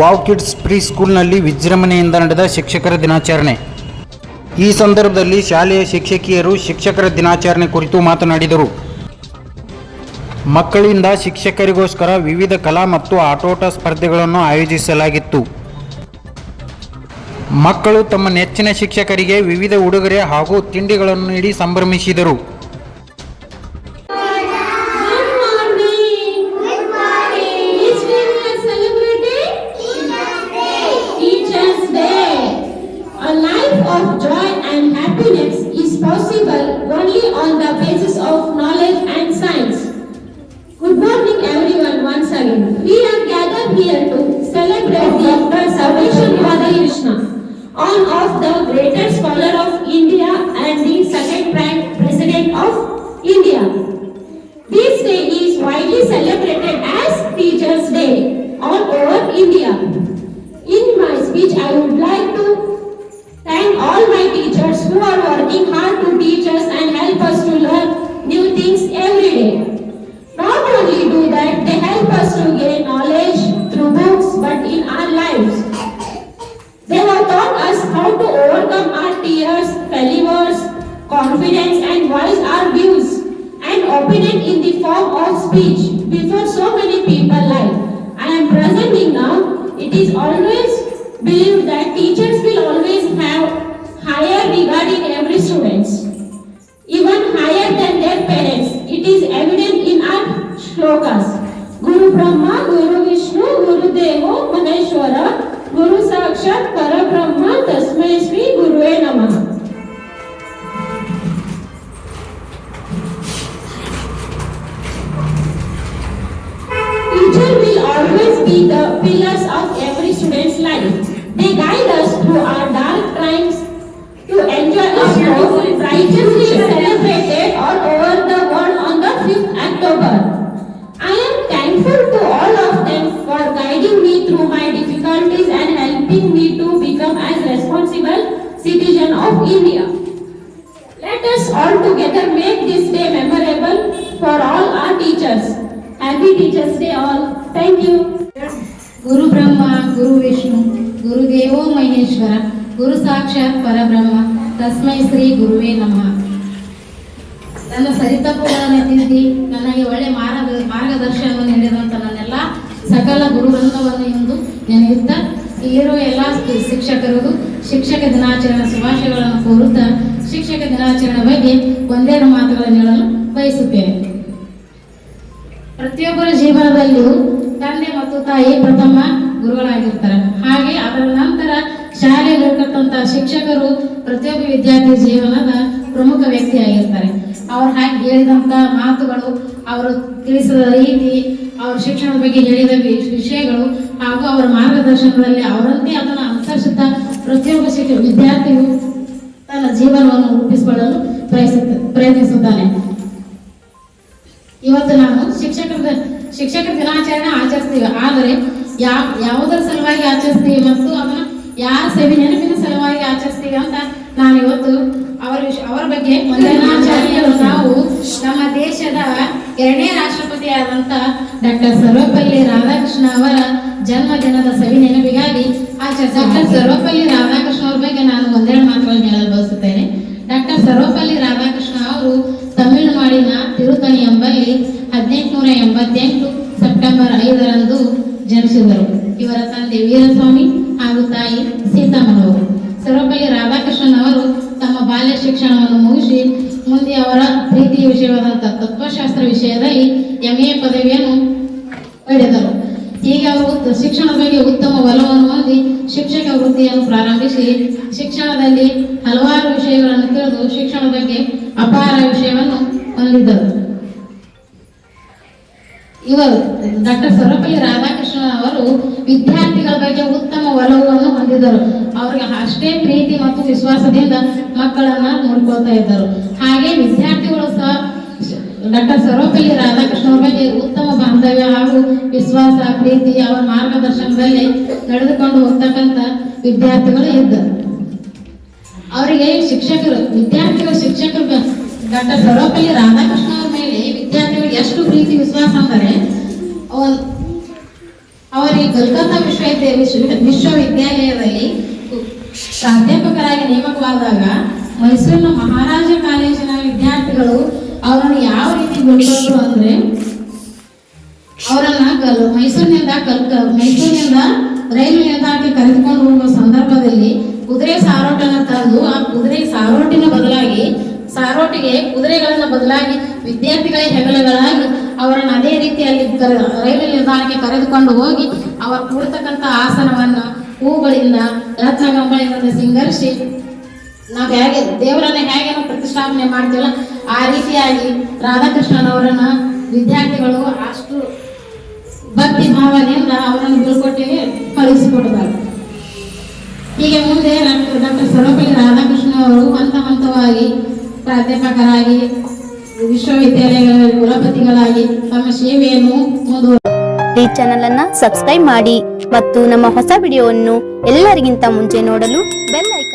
Wow kids pre ಸ್ಕೂಲ್ನಲ್ಲಿ ವಿಜೃಂಭಣೆಯಿಂದ ನಡೆದ ಶಿಕ್ಷಕರ ದಿನಾಚರಣೆ. ಈ ಸಂದರ್ಭದಲ್ಲಿ ಶಾಲೆಯ ಶಿಕ್ಷಕಿಯರು ಶಿಕ್ಷಕರ ದಿನಾಚರಣೆ ಕುರಿತು ಮಾತನಾಡಿದರು. ಮಕ್ಕಳಿಂದ ಶಿಕ್ಷಕರಿಗೋಸ್ಕರ ವಿವಿಧ ಕಲಾ ಮತ್ತು ಆಟೋಟ ಸ್ಪರ್ಧೆಗಳನ್ನು ಆಯೋಜಿಸಲಾಗಿತ್ತು. ಮಕ್ಕಳು ತಮ್ಮ ನೆಚ್ಚಿನ ಶಿಕ್ಷಕರಿಗೆ ವಿವಿಧ ಉಡುಗೊರೆ ಹಾಗೂ ತಿಂಡಿಗಳನ್ನು ನೀಡಿ ಸಂಭ್ರಮಿಸಿದರು. Possible only on the basis of knowledge and science. Good morning, everyone. Once again, we are gathered here to celebrate Dr. Sarveshwar Radhakrishna, one of the greatest scholar of India and the second prime president of India. This day is widely celebrated as Teachers' Day all over India. In my speech, I would like to thank all my teachers who are working hard to teach us and help us to learn new things every day. Not only do that, they help us to gain knowledge through books, but in our lives. They have taught us how to overcome our tears, failures, confidence, and voice our views and opinion in the form of speech before so many people like I am presenting now. It is always believed that teachers will regarding every students, even higher than their parents. It is evident in our shlokas. Guru Brahma, Guru Vishnu, Guru Devo, Maneshwara, Guru Sakshat, Parabrahma, Tasmai Sri Gurue Namaha. Teacher will always be the pillars of every student's life. They guide us through our dark times to enjoy a teachers celebrated all over the world on the 5th October. I am thankful to all of them for guiding me through my difficulties and helping me to become as responsible citizen of India. Let us all together make this day memorable for all our teachers. Happy Teachers Day all. Thank you. Guru Brahma, Guru Vishnu, Guru Devo Maheshwara, Guru Sakshat Parabrahma, ತಸ್ಮೈ ಶ್ರೀ ಗುರುವೇ ನಮ್ಮ ನನ್ನ ಸರಿತಪ್ಪುಗಳನ್ನು ತಿದ್ದಿ ನನಗೆ ಒಳ್ಳೆ ಮಾರ್ಗ, ಮಾರ್ಗದರ್ಶನವನ್ನು ನೀಡಿದಂಥ ನನ್ನೆಲ್ಲ ಸಕಲ ಗುರುವೃಂದವನ್ನು ಇಂದು ನೆನೆಯುತ್ತಾ ಇಲ್ಲಿರುವ ಎಲ್ಲ ಶಿಕ್ಷಕರಿಗೂ ಶಿಕ್ಷಕ ದಿನಾಚರಣೆ ಶುಭಾಶಯಗಳನ್ನು ಕೋರುತ್ತಾ ಶಿಕ್ಷಕ ದಿನಾಚರಣೆ ಬಗ್ಗೆ ಒಂದೆರಡು ಮಾತುಗಳನ್ನು ಹೇಳಲು ಬಯಸುತ್ತೇನೆ. ಪ್ರತಿಯೊಬ್ಬರ ಜೀವನದಲ್ಲಿಯೂ ತಂದೆ ಮತ್ತು ತಾಯಿ ಪ್ರಥಮ ಗುರುಗಳಾಗಿರ್ತಾರೆ. ಹಾಗೆ ಅದರ ನಂತರ ಶಾಲೆಯಲ್ಲಿ ಇರ್ತಕ್ಕಂಥ ಶಿಕ್ಷಕರು ಪ್ರತಿಯೊಬ್ಬ ವಿದ್ಯಾರ್ಥಿ ಜೀವನದ ಪ್ರಮುಖ ವ್ಯಕ್ತಿಯಾಗಿರ್ತಾರೆ. ಅವ್ರು ಹಾಗೆ ಹೇಳಿದಂಥ ಮಾತುಗಳು, ಅವರು ತಿಳಿಸಿದ ರೀತಿ, ಅವ್ರ ಶಿಕ್ಷಣದ ಬಗ್ಗೆ ಹೇಳಿದ ವಿಷಯಗಳು ಹಾಗೂ ಅವರ ಮಾರ್ಗದರ್ಶನದಲ್ಲಿ ಅವರಂತೆ ಅದನ್ನು ಅನುಸರಿಸುತ್ತಾ ಪ್ರತಿಯೊಬ್ಬ ಶಿಕ್ಷಕ ವಿದ್ಯಾರ್ಥಿಯು ತನ್ನ ಜೀವನವನ್ನು ರೂಪಿಸಿಕೊಳ್ಳಲು ಪ್ರಯತ್ನಿಸುತ್ತ, ಪ್ರಯತ್ನಿಸುತ್ತಾನೆ. ಇವತ್ತು ನಾವು ಶಿಕ್ಷಕರ ಶಿಕ್ಷಕರ ದಿನಾಚರಣೆ ಆಚರಿಸ್ತೀವಿ. ಆದರೆ ಯಾವ ಯಾವುದರ ಸಲುವಾಗಿ ಆಚರಿಸ್ತೀವಿ ಮತ್ತು ಅದನ್ನ ಯಾರ ಸೇವೆ ನೆನಪಿನ ಸಲುವಾಗಿ ಆಚರಿಸ್ತೀವಿ ಅಂತ ನಾನು ಇವತ್ತು ಅವರ ಅವರ ಬಗ್ಗೆ ಒಂದೇ ನಾವು ನಮ್ಮ ದೇಶದ ಎರಡನೇ ರಾಷ್ಟ್ರಪತಿ ಆದಂತ ಡಾಕ್ಟರ್ ಸರ್ವಪಲ್ಲಿ ರಾಧಾಕೃಷ್ಣ ಅವರ ಜನ್ಮದಿನದ ಸವಿ ನೆನಪಿಗಾಗಿ ಆಚರಿಸ ಡಾಕ್ಟರ್ ಸರ್ವಪಲ್ಲಿ ರಾಧಾಕೃಷ್ಣ ಅವ್ರ ಬಗ್ಗೆ ನಾನು ಒಂದೆರಡು ಮಾತುಗಳನ್ನು ಹೇಳಲು ಬಯಸುತ್ತೇನೆ. ಡಾಕ್ಟರ್ ಸರ್ವಪಲ್ಲಿ ರಾಧಾಕೃಷ್ಣ ಅವರು ತಮಿಳುನಾಡಿನ ತಿರುತನಿ ಎಂಬಲ್ಲಿ ಹದಿನೆಂಟುನೂರ ಎಂಬತ್ತೆಂಟು ಸೆಪ್ಟೆಂಬರ್ ಐದರಂದು ಜನಿಸಿದರು. ಇವರ ತಂದೆ ವೀರಸ್ವಾಮಿ ಹಾಗೂ ತಾಯಿ ಸೀತಾಮನವರು ಸರ್ವಪಲ್ಲಿ ರಾಧಾಕೃಷ್ಣನ್ ಅವರು ತಮ್ಮ ಬಾಲ್ಯ ಶಿಕ್ಷಣವನ್ನು ಮುಗಿಸಿ ಮುಂದೆ ಅವರ ಪ್ರೀತಿ ವಿಷಯವಾದಂಥ ತತ್ವಶಾಸ್ತ್ರ ವಿಷಯದಲ್ಲಿ ಎಂ ಎ ಪದವಿಯನ್ನು ಪಡೆದರು. ಹೀಗೆ ಅವರು ಶಿಕ್ಷಣ ಬಗ್ಗೆ ಉತ್ತಮ ಒಲವನ್ನು ಹೊಂದಿ ಶಿಕ್ಷಕ ವೃತ್ತಿಯನ್ನು ಪ್ರಾರಂಭಿಸಿ ಶಿಕ್ಷಣದಲ್ಲಿ ಹಲವಾರು ವಿಷಯಗಳನ್ನು ತಿಳಿದು ಶಿಕ್ಷಣ ಬಗ್ಗೆ ಅಪಾರ ವಿಷಯವನ್ನು ಹೊಂದಿದ್ದರು. ಇವರು ಡಾಕ್ಟರ್ ಸರ್ವಪಲ್ಲಿ ರಾಧಾಕೃಷ್ಣ ಅವರು ವಿದ್ಯಾರ್ಥಿಗಳ ಬಗ್ಗೆ ಉತ್ತಮ ಒಲವನ್ನು ಹೊಂದಿದ್ದರು. ಅವರಿಗೆ ಅಷ್ಟೇ ಪ್ರೀತಿ ಮತ್ತು ವಿಶ್ವಾಸದಿಂದ ಮಕ್ಕಳನ್ನ ನೋಡ್ಕೊಳ್ತಾ ಇದ್ದರು. ಹಾಗೆ ವಿದ್ಯಾರ್ಥಿಗಳು ಸಹ ಡಾಕ್ಟರ್ ಸರ್ವಪಲ್ಲಿ ರಾಧಾಕೃಷ್ಣ ಬಗ್ಗೆ ಉತ್ತಮ ಬಾಂಧವ್ಯ ಹಾಗೂ ವಿಶ್ವಾಸ, ಪ್ರೀತಿ ಅವರ ಮಾರ್ಗದರ್ಶನದಲ್ಲಿ ನಡೆದುಕೊಂಡು ಹೋಗ್ತಕ್ಕಂಥ ವಿದ್ಯಾರ್ಥಿಗಳು ಇದ್ದರು ಅವರಿಗೆ ಶಿಕ್ಷಕರು, ವಿದ್ಯಾರ್ಥಿಗಳ ಶಿಕ್ಷಕರು ಡಾಕ್ಟರ್ ಸರ್ವಪಲ್ಲಿ ರಾಧಾಕೃಷ್ಣ ಅವರ ಮೇಲೆ ವಿದ್ಯಾರ್ಥಿಗಳು ಎಷ್ಟು ಪ್ರೀತಿ, ವಿಶ್ವಾಸ ಅಂದರೆ ಅವರಿಗೆ ಕಲ್ಕತ್ತಾ ವಿಶ್ವವಿದ್ಯಾಲಯ ವಿಶ್ವವಿದ್ಯಾಲಯದಲ್ಲಿ ಪ್ರಾಧ್ಯಾಪಕರಾಗಿ ನೇಮಕವಾದಾಗ ಮೈಸೂರಿನ ಮಹಾರಾಜ ಕಾಲೇಜಿನ ವಿದ್ಯಾರ್ಥಿಗಳು ಅವರನ್ನು ಯಾವ ರೀತಿ ಬಿಡ್ಕೊಂಡ್ರು ಅಂದ್ರೆ ಅವರನ್ನ ಕಲ್ ಮೈಸೂರಿನಿಂದ ಕಲ್ ಕ- ಮೈಸೂರಿನಿಂದ ರೈಲು ನಿಲ್ದಾಣಕ್ಕೆ ಕರೆದುಕೊಂಡು ಹೋಗುವ ಸಂದರ್ಭದಲ್ಲಿ ಕುದುರೆ ಸಾರೋಟನ್ನು ತಂದು ಆ ಕುದುರೆ ಸಾರೋಟಿನ ಬದಲಾಗಿ ಸಾರೋಟಿಗೆ ಕುದುರೆಗಳನ್ನು ಬದಲಾಗಿ ವಿದ್ಯಾರ್ಥಿಗಳ ಹೆಗಲುಗಳಾಗಿ ಅವರನ್ನು ಅದೇ ರೀತಿಯಲ್ಲಿ ಕರೆ ರೈಲು ನಿಲ್ದಾಣಕ್ಕೆ ಕರೆದುಕೊಂಡು ಹೋಗಿ ಅವರು ಕೂಡತಕ್ಕಂಥ ಆಸನವನ್ನು, ಹೂಗಳಿಂದ ರತ್ನಗಂಬಳಿಂದ ಸಿಂಗರಿಸಿ, ನಾವು ಹೇಗೆ, ದೇವರನ್ನ ಹೇಗೆ ಪ್ರತಿಷ್ಠಾಪನೆ ಮಾಡ್ತೀವಲ್ಲ, ಆ ರೀತಿಯಾಗಿ ರಾಧಾಕೃಷ್ಣನವರನ್ನ ವಿದ್ಯಾರ್ಥಿಗಳು ಅಷ್ಟು ಭಕ್ತಿ ಭಾವನೆಯಿಂದ ಅವರನ್ನು ಬೀಳ್ಕೊಟ್ಟಿಗೆ ಕಳುಹಿಸಿಕೊಡ್ತಾರೆ ಹೀಗೆ ಮುಂದೆ ಡಾಕ್ಟರ್ ಸರ್ವಪಲ್ಲಿ ರಾಧಾಕೃಷ್ಣ ಅವರು ಹಂತ ಹಂತವಾಗಿ ಪ್ರಾಧ್ಯಾಪಕರಾಗಿ ವಿಶ್ವವಿದ್ಯಾಲಯಗಳ ಕುಲಪತಿಗಳಾಗಿ ತಮ್ಮ ಸೇವೆಯನ್ನು ಮುಂದುವರೆ ಈ ಚಾನೆಲ್ ಅನ್ನ ಸಬ್ಸ್ಕ್ರೈಬ್ ಮಾಡಿ ಮತ್ತು ನಮ್ಮ ಹೊಸ ವಿಡಿಯೋವನ್ನು ಎಲ್ಲರಿಗಿಂತ ಮುಂಚೆ ನೋಡಲು ಬೆಲ್ ಐಕನ್